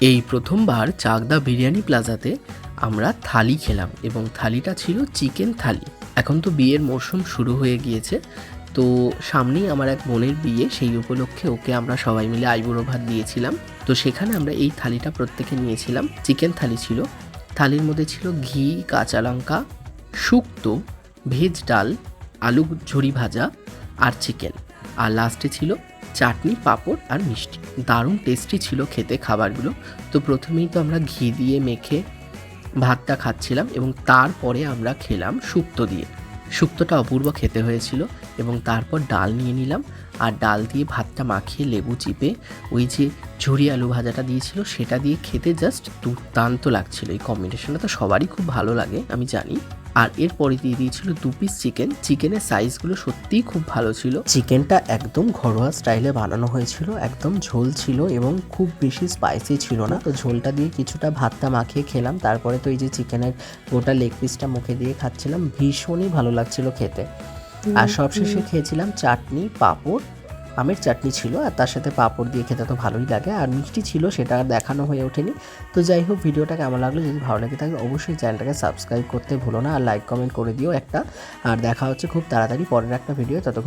এই প্রথমবার চাকদা বিরিয়ানি প্লাজাতে আমরা থালি খেলাম এবং থালিটা ছিল চিকেন থালি। এখন তো বিয়ের মরশুম শুরু হয়ে গিয়েছে, তো সামনেই আমার এক বোনের বিয়ে, সেই উপলক্ষে ওকে আমরা সবাই মিলে আইবুড়ো ভাত দিয়েছিলাম। তো সেখানে আমরা এই থালিটা প্রত্যেকে নিয়েছিলাম। চিকেন থালি ছিল। থালির মধ্যে ছিল ঘি, কাঁচা লঙ্কা, শুক্তো, ভেজ ডাল আলু ঝুরি ভাজা আর চিকেন। আর লাস্টে ছিল চাটনি, পাঁপড় আর মিষ্টি। দারুণ টেস্টি ছিল খেতে খাবারগুলো। তো প্রথমেই তো আমরা ঘি দিয়ে মেখে ভাতটা খাচ্ছিলাম এবং তারপরে আমরা খেলাম শুক্তো দিয়ে। শুক্তোটা অপূর্ব খেতে হয়েছিল। এবং তারপর ডাল নিয়ে নিলাম। আর ডাল দিয়ে ভাতটা মাখিয়ে লেবু চিপে ওই যে ঝুরি আলু ভাজাটা দিয়েছিল, সেটা দিয়ে খেতে জাস্ট দুর্দান্ত লাগছিল। এই কম্বিনেশনটা তো সবারই খুব ভালো লাগে, আমি জানি। আর এরপরে দিয়ে দিয়েছিল দু পিস চিকেন চিকেনের সাইজগুলো সত্যিই খুব ভালো ছিল। চিকেনটা একদম ঘরোয়া স্টাইলে বানানো হয়েছিল, একদম ঝোল ছিল এবং খুব বেশি স্পাইসি ছিল না। তো ঝোলটা দিয়ে কিছুটা ভাতটা মাখিয়ে খেলাম। তারপরে তো এই যে চিকেনের গোটা লেগ পিসটা মুখে দিয়ে খাচ্ছিলাম, ভীষণই ভালো লাগছিল খেতে। আর সবশেষে খেয়েছিলাম চাটনি পাঁপড়। আমের চাটনি ছিল আর তার সাথে পাঁপড় দিয়ে খেতে তো ভালোই লাগে আর মিষ্টি ছিল সেটা আর দেখানো হয়ে ওঠেনি। তো যাই হোক ভিডিওটা কেমন লাগল যদি ভালো লাগে থাকে অবশ্যই চ্যানেলটাকে সাবস্ক্রাইব করতে ভুলো না আর লাইক কমেন্ট করে দিও একটা। আর দেখা হচ্ছে খুব তাড়াতাড়ি পরের একটা ভিডিও ততক্ষণ